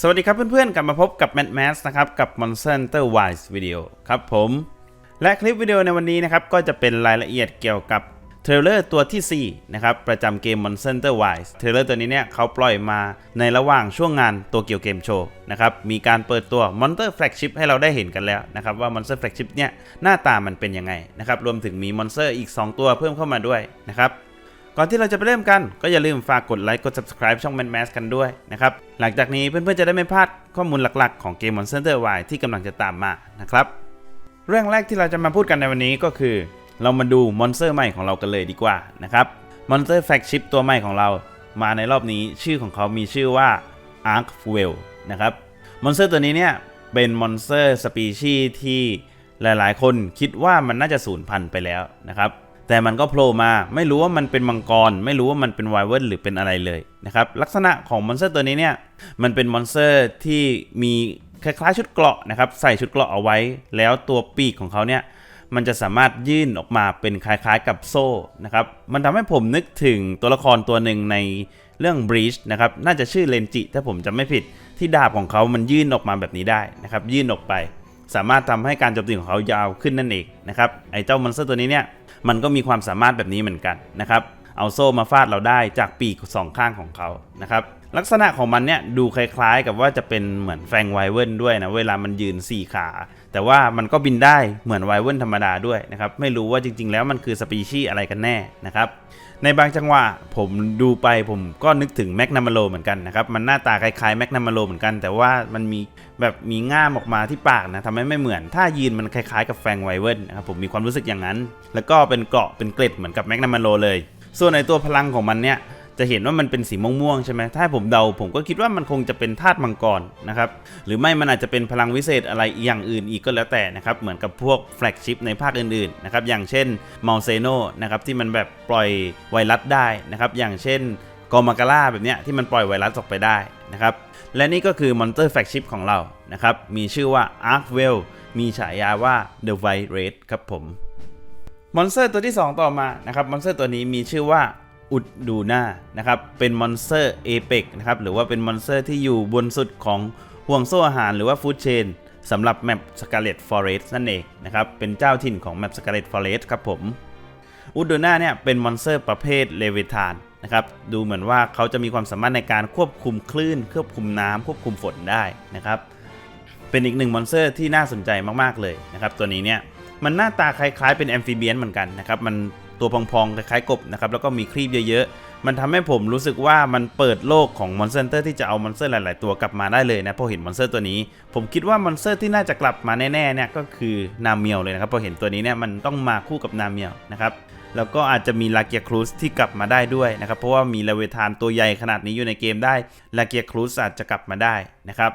สวัสดีครับเพื่อนๆ กลับมาพบกับ Mad Max นะครับ กับ Monster Hunter Wilds Video ครับผม และคลิปวิดีโอในวันนี้นะครับ ก็จะเป็นรายละเอียดเกี่ยวกับเทรลเลอร์ตัวที่ 4 นะครับ ประจำเกม Monster Hunter Wilds เทรลเลอร์ตัวนี้เนี่ยเขาปล่อยมาในระหว่างช่วงงานตัวเกี่ยวเกมโชว์นะครับ มีการเปิดตัว Monster Flagship ให้เราได้เห็นกันแล้วนะครับ ว่า Monster Flagship เนี่ยหน้าตามันเป็นยังไงนะครับรวมถึงมี Monster อีก 2 ตัวเพิ่มเข้ามาด้วยนะครับ ก่อนที่เราจะไปเริ่มกันก็อย่าลืมฝากกดไลค์กด subscribe ช่อง Man Mask กันด้วยนะครับ หลังจากนี้เพื่อนๆจะได้ไม่พลาดข้อมูลหลักๆของเกม Monster Wild ที่กำลังจะตามมานะครับ เรื่องแรกที่เราจะมาพูดกันในวันนี้ก็คือ เรามาดูมอนสเตอร์ใหม่ของเรากันเลยดีกว่านะครับมอนสเตอร์แฟกชิปตัวใหม่ของเรา มาในรอบนี้ชื่อของเขามีชื่อว่า Ark f u e l นะครับมอนสเตอร์ตัวนี้เนี่ยเป็นมอนสเตอร์สปีชีส์ที่หลายๆ คนคิดว่ามันน่าจะสูญพันธุ์ไปแล้วนะครับ แต่มันก็โผล่มาไม่รู้ว่ามันเป็นมังกร ไม่รู้ว่ามันเป็นไวเวิร์หรือเป็นอะไรเลยนะครับลักษณะของมอนสเตอร์ตัวนี้เนี่ยมันเป็นมอนสเตอร์ที่มีคล้ายๆชุดเกราะนะครับใส่ชุดเกราะเอาไว้ แล้วตัวปีกของเขาเนี่ยมันจะสามารถยื่นออกมาเป็นคล้ายๆกับโซ่นะครับมันทำให้ผมนึกถึงตัวละครตัวหนึ่งในเรื่อง Breach นะครับน่าจะชื่อเลนจิ ถ้าผมจำไม่ผิดที่ดาบของเขามันยื่นออกมาแบบนี้ได้นะครับยื่นออกไป สามารถทำให้การโจมตีของเขายาวขึ้นนั่นเองนะครับไอ้เจ้ามอนสเตอร์ตัวนี้เนี่ย มันก็มีความสามารถแบบนี้เหมือนกันนะครับ เอาโซ่มาฟาดเราได้จากปีกสองข้างของเขานะครับลักษณะของมันเนี่ยดูคล้ายๆ กับว่าจะเป็นเหมือนแฟงไวเวิลด้วยนะเวลามันยืน 4 ขา แต่ว่ามันก็บินได้เหมือนไวเวิลธรรมดาด้วยนะครับไม่รู้ว่าจริง ๆ แล้วมันคือสปีชีส์อะไรกันแน่นะครับในบางจังหวะผมดูไปผมก็นึกถึงแมกนามาโลเหมือนกันนะครับมันหน้าตาคล้ายๆแมกนามาโลเหมือนกัน แต่ว่ามันมีแบบมีง่ามออกมาที่ปากนะทำให้ไม่เหมือน ถ้ายืนมันคล้ายๆกับแฟงไวเวิลนะครับผมมีความรู้สึกอย่างนั้น แล้วก็เป็นเกราะเป็นเกล็ดเหมือนกับแมกนามาโลเลย ส่วนในตัวพลังของมันเนี่ยจะเห็นว่ามันเป็นสีม่วงๆใช่ไหมถ้าผมเดาผมก็คิดว่ามันคงจะเป็นธาตุมังกรนะครับ หรือไม่มันอาจจะเป็นพลังวิเศษอะไรอย่างอื่นอีกก็แล้วแต่นะครับ เหมือนกับพวกแฟลกชิพในภาคอื่นๆนะครับ อย่างเช่นม a ลเซโนนะครับที่มันแบบปล่อยไวรัสได้นะครับ อย่างเช่นกอมาการ่าแบบเนี้ยที่มันปล่อยไวรัสออกไปได้นะครับ และนี่ก็คือมอนเตอร์แฟลกชิพของเรานะครับ มีชื่อว่า Arkwell มีฉายาว่า The White Red ครับผม มอนสเตอร์ตัวที่ 2 ต่อมานะครับมอนสเตอร์ตัวนี้มีชื่อว่าอุดดูนานะครับเป็นมอนสเตอร์เอเปกนะครับหรือว่าเป็นมอนสเตอร์ที่อยู่บนสุดของห่วงโซ่อาหารหรือว่าฟู้ดเชนสำหรับแมปสกาเลตฟอเรสต์นั่นเองนะครับเป็นเจ้าถิ่นของแมปสกาเลตฟอเรสต์ครับผมอุดดูนาเนี่ยเป็นมอนสเตอร์ประเภทเลเวทานนะครับดูเหมือนว่าเขาจะมีความสามารถในการควบคุมคลื่น ควบคุมน้ำควบคุมฝนได้นะครับเป็นอีกหนึ่งมอนสเตอร์ที่น่าสนใจมากๆเลยนะครับตัวนี้เนี่ย มันหน้าตาคล้ายๆเป็นแอมฟิเบียนเหมือนกันนะครับ มันตัวพองๆ คล้ายๆกบนะครับ แล้วก็มีครีบเยอะๆ มันทำให้ผมรู้สึกว่ามันเปิดโลกของมอนสเตอร์ที่จะเอามอนสเตอร์หลาย ๆ ตัวกลับมาได้เลยนะพอเห็นมอนสเตอร์ตัวนี้ ผมคิดว่ามอนสเตอร์ที่น่าจะกลับมาแน่ๆเนี่ยก็คือนาเมียวเลยนะครับพอเห็นตัวนี้เนี่ยมันต้องมาคู่กับนาเมียวนะครับแล้วก็อาจจะมีลาเกียครูสที่กลับมาได้ด้วยนะครับ เพราะว่ามีเลเวทานตัวใหญ่ขนาดนี้อยู่ในเกมได้ลาเกียครูสอาจจะกลับมาได้นะครับ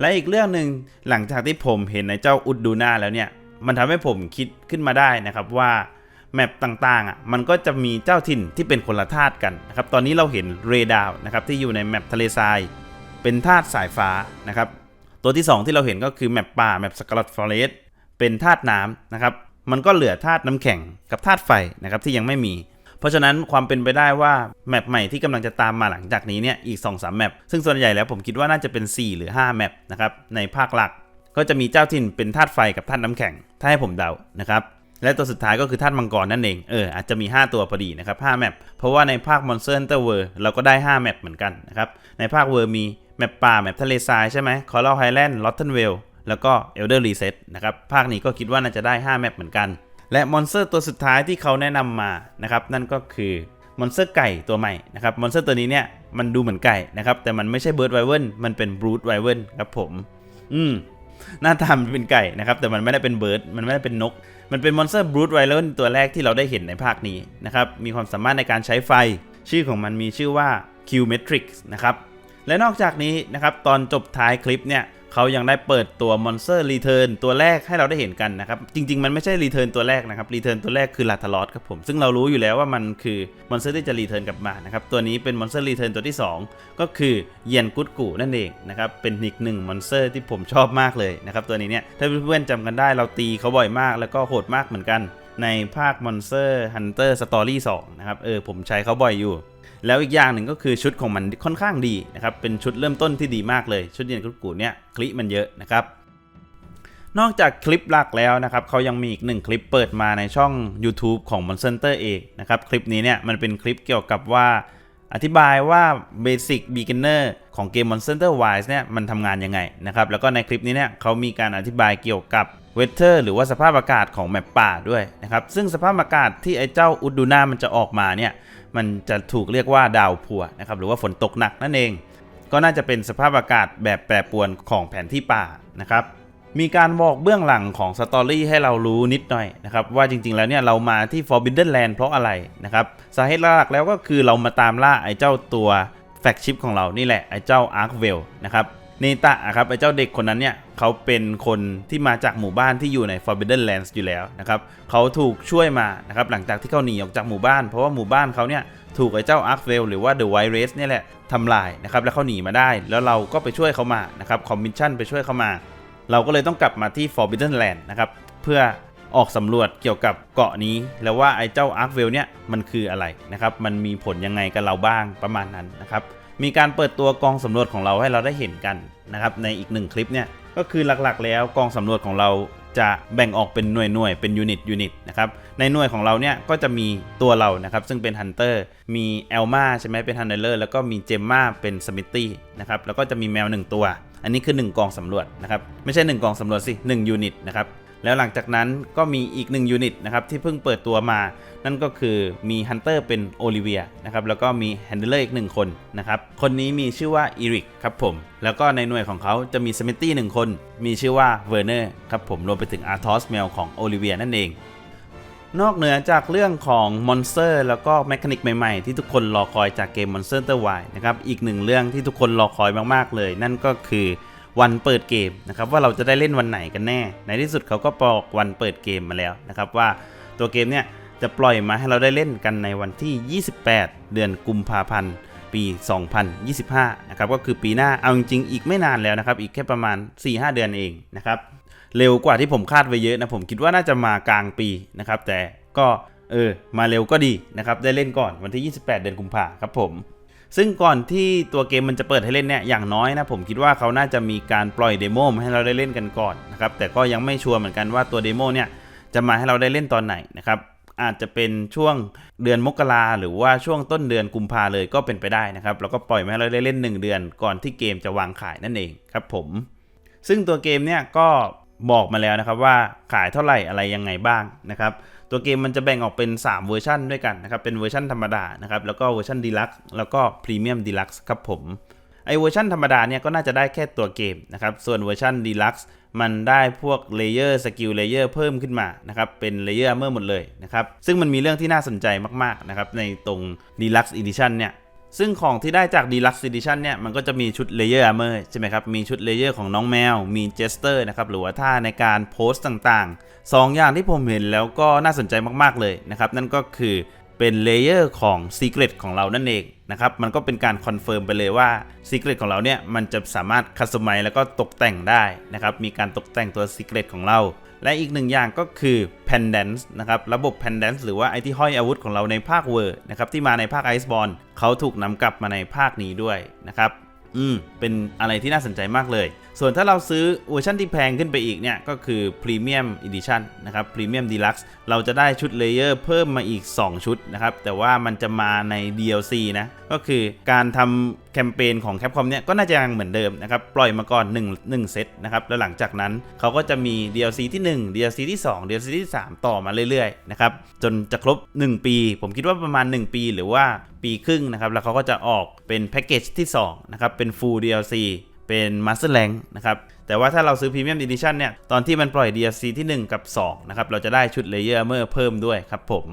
และอีกเรื่องหนึ่งหลังจากที่ผมเห็นในเจ้าอุดดูนาแล้วเนี่ย มันทำให้ผมคิดขึ้นมาได้นะครับว่าแมปต่างๆอะมันก็จะมีเจ้าถิ่นที่เป็นคนละธาตุกันนะครับตอนนี้เราเห็นเรดาวนะครับที่อยู่ในแมปทะเลทราย เป็นธาตุสายฟ้านะครับตัวที่ 2 ที่เราเห็นก็คือแมปป่าแมปสกาลตฟอเรสเป็นธาตุน้ำนะครับมันก็เหลือธาตุน้ำแข็งกับธาตุไฟนะครับที่ยังไม่มี เพราะฉะนั้นความเป็นไปได้ว่าแมปใหม่ที่กำลังจะตามมาหลังจากนี้เนี่ยอีก 2-3 แมปซึ่งส่วนใหญ่แล้วผมคิดว่าน่าจะเป็น 4 หรือ 5 แมปนะครับในภาคหลัก ก็จะมีเจ้าถิ่นเป็นธาตุไฟกับธาตุน้ำแข็ง ถ้าให้ผมเดานะครับ และตัวสุดท้ายก็คือธาตุมังกรนั่นเอง เอออาจจะมี 5 ตัวพอดีนะครับ5แมป เพราะว่าในภาค Monster Hunter World เราก็ได้ 5 แมปเหมือนกันนะครับ ในภาค World มีแมปป่าแมปทะเลทรายใช่ไหม Coral Highland l o t t o n v a l e แล้วก็ Elder Reset นะครับ ภาคนี้ก็คิดว่าน่าจะได้ 5 แมปเหมือนกัน และมอนสเตอร์ตัวสุดท้ายที่เขาแนะนำมานะครับนั่นก็คือมอนสเตอร์ไก่ตัวใหม่นะครับมอนสเตอร์ตัวนี้เนี่ยมันดูเหมือนไก่นะครับแต่มันไม่ใช่เบิร์ดไวเวิลมันเป็นบรูดไวเวิลครับผม อืม หน้าตามันเป็นไก่นะครับแต่มันไม่ได้เป็นเบิร์ดมันไม่ได้เป็นนก มันเป็นมอนสเตอร์บรูดไวเลนตัวแรกที่เราได้เห็นในภาคนี้นะครับมีความสามารถในการใช้ไฟ ชื่อของมันมีชื่อว่า Q Matrix นะครับและนอกจากนี้นะครับตอนจบท้ายคลิปเนี่ย เขายังได้เปิดตัว Monster Return ตัวแรกให้เราได้เห็นกันนะครับ จริง ๆ มันไม่ใช่ Return ตัวแรกนะครับ Return ตัวแรกคือลาทารอสครับผม ซึ่งเรารู้อยู่แล้วว่ามันคือ Monster ที่จะ Return กลับมานะครับ ตัวนี้เป็น Monster Return ตัวที่ 2 ก็คือเยียนกุดกูนั่นเองนะครับ เป็นอีกหนึ่ง Monster ที่ผมชอบมากเลยนะครับ ตัวนี้เนี่ย ถ้าเพื่อนๆจำกันได้เราตีเขาบ่อยมาก แล้วก็โหดมากเหมือนกัน ในภาค Monster Hunter Story 2นะครับ เออผมใช้เขาบ่อยอยู่ แล้วอีกอย่างหนึ่งก็คือชุดของมันค่อนข้างดีนะครับ เป็นชุดเริ่มต้นที่ดีมากเลย ชุดเย็นกุกูเนี่ยคลิปมันเยอะนะครับ นอกจากคลิปหลักแล้วนะครับเขายังมีอีกหนึ่งคลิปเปิดมาในช่อง YouTube ของ Monster Hunter เองนะครับ คลิปนี้เนี่ยมันเป็นคลิปเกี่ยวกับว่าอธิบายว่า Basic Beginner ของเกม Monster Hunter Wilds เนี่ยมันทำงานยังไงนะครับแล้วก็ในคลิปนี้เนี่ยเขามีการอธิบายเกี่ยวกับเวเทอร์หรือว่าสภาพอากาศของแมปป่าด้วยนะครับซึ่งสภาพอากาศที่ไอ้เจ้าอุดดูนามันจะออกมาเนี่ย มันจะถูกเรียกว่าดาวพัวนะครับหรือว่าฝนตกหนักนั่นเอง ก็น่าจะเป็นสภาพอากาศแบบแปรปรวนของแผนที่ป่านะครับมีการบอกเบื้องหลังของสตอรี่ให้เรารู้นิดหน่อยนะครับว่าจริงๆแล้วเนี่ยเรามาที่ Forbidden Land เพราะอะไรนะครับสาเหตุหลักแล้วก็คือเรามาตามล่าไอ้เจ้าตัวแฟกชิปของเรานี่แหละไอ้เจ้า Arkvale นะครับเนตะครับไอ้เจ้าเด็กคนนั้นเนี่ย เขาเป็นคนที่มาจากหมู่บ้านที่อยู่ใน Forbidden Lands อยู่แล้วนะครับเขาถูกช่วยมานะครับหลังจากที่เขาหนีออกจากหมู่บ้าน เพราะว่าหมู่บ้านเขาเนี่ยถูกไอ้เจ้า Arkvale หรือว่า The White Race เนี่ยแหละทำลายนะครับแล้วเขาหนีมาได้ แล้วเราก็ไปช่วยเขามานะครับคอมมิชชั่นไปช่วยเขามา เราก็เลยต้องกลับมาที่ Forbidden Land นะครับเพื่อออกสำรวจเกี่ยวกับเกาะนี้ แล้วว่าไอ้เจ้า Arkvale เนี่ยมันคืออะไรนะครับมันมีผลยังไงกับเราบ้างประมาณนั้นนะครับมีการเปิดตัวกองสำรวจของเราให้เราได้เห็นกันนะครับในอีกหนึ่งคลิปเนี่ย ก็คือหลักๆ แล้วกองสำรวจของเราจะแบ่งออกเป็นหน่วยหน่วยๆเป็นยูนิตยูนิตนะครับในหน่วยของเราเนี่ยก็จะมีตัวเรานะครับซึ่งเป็นฮันเตอร์มีเอลมาใช่ไหมเป็นฮันเดอร์แล้วก็มีเจมมาเป็นสมิตตี้นะครับแล้วก็จะมีแมว 1 ตัว อันนี้คือ 1 กองสำรวจนะครับไม่ใช่ 1 กองสำรวจสิ1ยูนิตนะครับ แล้วหลังจากนั้นก็มีอีก1ยูนิตนะครับที่เพิ่งเปิดตัวมา นั่นก็คือมีฮันเตอร์เป็นโอลิเวียนะครับแล้วก็มีแฮนเดเลอร์อีก1คนนะครับคนนี้มีชื่อว่าอีริกครับผม แล้วก็ในหน่วยของเขาจะมีสมิตตี้หนึ่งคน มีชื่อว่าเวอร์เนอร์ครับผมรวมไปถึงอาร์ทอสแมวของโอลิเวียนั่นเองนอกเหนือจากเรื่องของมอนสเตอร์แล้วก็แมคานิกใหม่ๆ ที่ทุกคนรอคอยจากเกม Monster Hunter Wilds นะครับ อีกหนึ่งเรื่องที่ทุกคนรอคอยมากๆเลย นั่นก็คือ วันเปิดเกมนะครับว่าเราจะได้เล่นวันไหนกันแน่ ในที่สุดเขาก็บอกวันเปิดเกมมาแล้วนะครับว่าตัวเกมเนี่ยจะปล่อยมาให้เราได้เล่นกันในวันที่ 28 เดือนกุมภาพันธ์ปี 2025 นะครับก็คือปีหน้าเอาจริงๆอีกไม่นานแล้วนะครับอีกแค่ประมาณ 4-5 เดือนเองนะครับเร็วกว่าที่ผมคาดไว้เยอะนะผมคิดว่าน่าจะมากลางปีนะครับแต่ก็เออมาเร็วก็ดีนะครับได้เล่นก่อนวันที่ 28 เดือนกุมภาครับผม ซึ่งก่อนที่ตัวเกมมันจะเปิดให้เล่นเนี่ยอย่างน้อยนะผมคิดว่าเขาน่าจะมีการปล่อยเดโมให้เราได้เล่นกันก่อนนะครับแต่ก็ยังไม่ชัวร์เหมือนกันว่าตัวเดโมเนี่ยจะมาให้เราได้เล่นตอนไหนนะครับอาจจะเป็นช่วงเดือนมกราหรือว่าช่วงต้นเดือนกุมภาเลยก็เป็นไปได้นะครับแล้วก็ปล่อยมาให้เราได้เล่น 1 เดือนก่อนที่เกมจะวางขายนั่นเองครับผมซึ่งตัวเกมเนี่ยก็บอกมาแล้วนะครับว่าขายเท่าไหร่อะไรยังไงบ้างนะครับ ตัวเกมมันจะแบ่งออกเป็น 3 เวอร์ชันด้วยกันนะครับ เป็นเวอร์ชันธรรมดานะครับ แล้วก็เวอร์ชันดีลักซ์แล้วก็พรีเมียมดีลักซ์ครับผมไอเวอร์ชันธรรมดาเนี่ยก็น่าจะได้แค่ตัวเกมนะครับ ส่วนเวอร์ชันดีลักซ์มันได้พวกเลเยอร์สกิลเลเยอร์เพิ่มขึ้นมานะครับ เป็นเลเยอร์เมอร์หมดเลยนะครับ ซึ่งมันมีเรื่องที่น่าสนใจมากๆนะครับในตรง Deluxe Edition เนี่ย ซึ่งของที่ได้จาก Deluxe Edition เนี่ย มันก็จะมีชุด Layer Armor ใช่ไหมครับ มีชุด Layer ของน้องแมว มี Jester นะครับ หรือว่าท่าในการโพสต์ต่างๆ 2 อย่างที่ผมเห็นแล้วก็น่าสนใจมากๆเลยนะครับ นั่นก็คือเป็นเลเยอร์ของ Secret ของเรานั่นเองนะครับ มันก็เป็นการคอนเฟิร์มไปเลยว่า Secret ของเราเนี่ย มันจะสามารถคัสตอมไมแล้วก็ตกแต่งได้นะครับ มีการตกแต่งตัว Secret ของเรา และอีกหนึ่งอย่างก็คือ Pendants นะครับ ระบบ Pendants หรือว่าไอที่ห้อยอาวุธของเราในภาคเวอร์นะครับที่มาในภาค Iceborne เขาถูกนำกลับมาในภาคนี้ด้วยนะครับ อืม เป็นอะไรที่น่าสนใจมากเลย ส่วนถ้าเราซื้อเวอร์ชันที่แพงขึ้นไปอีกเนี่ยก็คือ Premium Edition นะครับ Premium Deluxe เราจะได้ชุดเลเยอร์เพิ่มมาอีก 2 ชุดนะครับ แต่ว่ามันจะมาใน DLC นะ ก็คือการทำแคมเปญของ Capcom เนี่ยก็น่าจะยังเหมือนเดิมนะครับ ปล่อยมาก่อน 1 1 เซตนะครับ แล้วหลังจากนั้นเขาก็จะมี DLC ที่ 1 DLC ที่ 2 DLC ที่ 3 ต่อมาเรื่อยๆนะครับจนจะครบ 1 ปี ผมคิดว่าประมาณ 1 ปีหรือว่าปีครึ่งนะครับแล้วเขาก็จะออกเป็นแพ็กเกจที่2นะครับเป็น Full DLC เป็น Master Rank นะครับแต่ว่าถ้าเราซื้อ Premium Edition เนี่ยตอนที่มันปล่อย DLC ที่ 1 กับ 2 นะครับ เราจะได้ชุด Layer Armor เพิ่มด้วยครับผม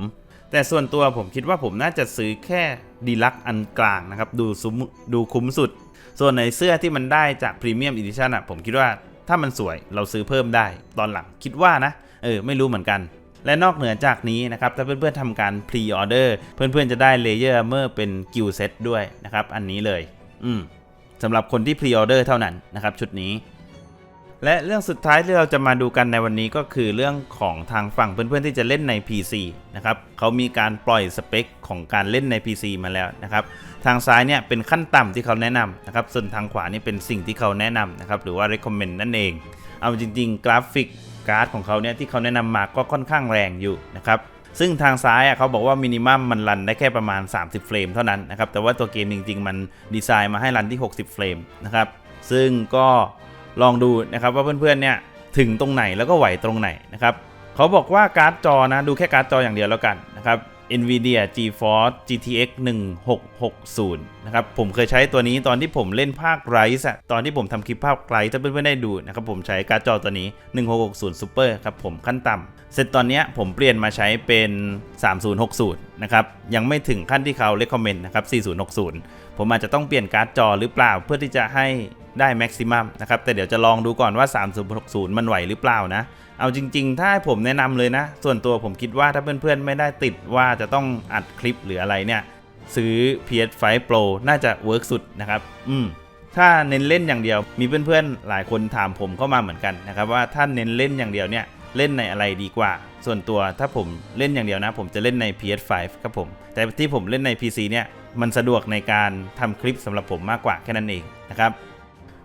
แต่ส่วนตัวผมคิดว่าผมน่าจะซื้อแค่ดีลักอันกลางนะครับ ดูซุ้มดูคุ้มสุด ส่วนในเสื้อที่มันได้จาก Premium Edition อะผมคิดว่าถ้ามันสวยเราซื้อเพิ่มได้ตอนหลังคิดว่านะ เออ ไม่รู้เหมือนกัน และนอกเหนือจากนี้นะครับ ถ้าเพื่อนๆทำการ Pre Order เพื่อนๆจะได้ Layer Armor เป็น Guild Set ด้วยนะครับ อันนี้เลย อืม สำหรับคนที่พรีออเดอร์เท่านั้นนะครับชุดนี้ และเรื่องสุดท้ายที่เราจะมาดูกันในวันนี้ก็คือเรื่องของทางฝั่งเพื่อนๆที่จะเล่นใน PC นะครับเขามีการปล่อยสเปคของการเล่นใน PC มาแล้วนะครับทางซ้ายเนี่ยเป็นขั้นต่ำที่เขาแนะนำนะครับส่วนทางขวานี่เป็นสิ่งที่เขาแนะนำนะครับหรือว่า recommend นั่นเอง เอาจริง ๆ กราฟิกการ์ดของเขาเนี่ยที่เขาแนะนำมาก็ค่อนข้างแรงอยู่นะครับ ซึ่งทางซ้ายอะเขาบอกว่ามินิมัมมันรันได้แค่ประมาณ 30 เฟรมเท่านั้นนะครับ แต่ว่าตัวเกมจริง ๆ มันดีไซน์มาให้รันที่ 60 เฟรมนะครับ ซึ่งก็ลองดูนะครับว่าเพื่อนๆเนี่ยถึงตรงไหนแล้วก็ไหวตรงไหนนะครับเขาบอกว่าการ์ดจอนะดูแค่การ์ดจออย่างเดียวแล้วกันนะครับ NVIDIA GeForce GTX 1660 นะครับ ผมเคยใช้ตัวนี้ตอนที่ผมเล่นภาคไรส์อะตอนที่ผมทำคลิปภาคไรส์ถ้าเพื่อนๆได้ดูนะครับผมใช้การ์ดจอตัวนี้ 1660 Super ครับผมขั้นต่ำเสร็จตอนนี้ผมเปลี่ยนมาใช้เป็น 3060 นะครับ ยังไม่ถึงขั้นที่เขา recommend นะครับ 4060 ผมอาจจะต้องเปลี่ยนการ์ดจอหรือเปล่าเพื่อที่จะให้ได้แม็กซิมัมนะครับ แต่เดี๋ยวจะลองดูก่อนว่า 3060 มันไหวหรือเปล่านะ เอาจริง ๆ ถ้าให้ผมแนะนำเลยนะ ส่วนตัวผมคิดว่าถ้าเพื่อนๆ ไม่ได้ติดว่าจะต้องอัดคลิปหรืออะไรเนี่ย ซื้อ PS5 Pro น่าจะเวิร์กสุดนะครับ อืมถ้าเน้นเล่นอย่างเดียวมีเพื่อนๆหลายคนถามผมเข้ามาเหมือนกันนะครับว่าถ้าเน้นเล่นอย่างเดียวเนี่ย เล่นในอะไรดีกว่า ส่วนตัวถ้าผมเล่นอย่างเดียวนะ ผมจะเล่นใน PS5 ครับผม แต่ที่ผมเล่นใน PC เนี่ยมันสะดวกในการทำคลิปสำหรับผมมากกว่าแค่นั้นเองนะครับ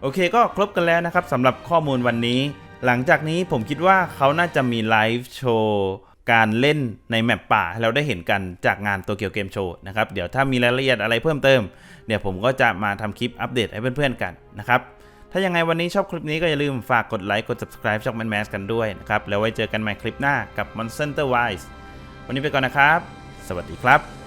โอเคก็ครบกันแล้วนะครับสำหรับข้อมูลวันนี้ หลังจากนี้ผมคิดว่าเขาน่าจะมีไลฟ์โชว์การเล่นในแมปป่าให้เราได้เห็นกันจากงานตัวเกียวเกมโชว์นะครับเดี๋ยวถ้ามีรายละเอียดอะไรเพิ่มเติมเดี๋ยวผมก็จะมาทำคลิปอัปเดตให้เพื่อนๆกันนะครับ ถ้ายังไงวันนี้ชอบคลิปนี้ก็อย่าลืมฝากกดไลค์กด subscribe ช่องแมนแมสกันด้วยนะครับ แล้วไว้เจอกันใหม่คลิปหน้ากับ Monster Wise วันนี้ไปก่อนนะครับ สวัสดีครับ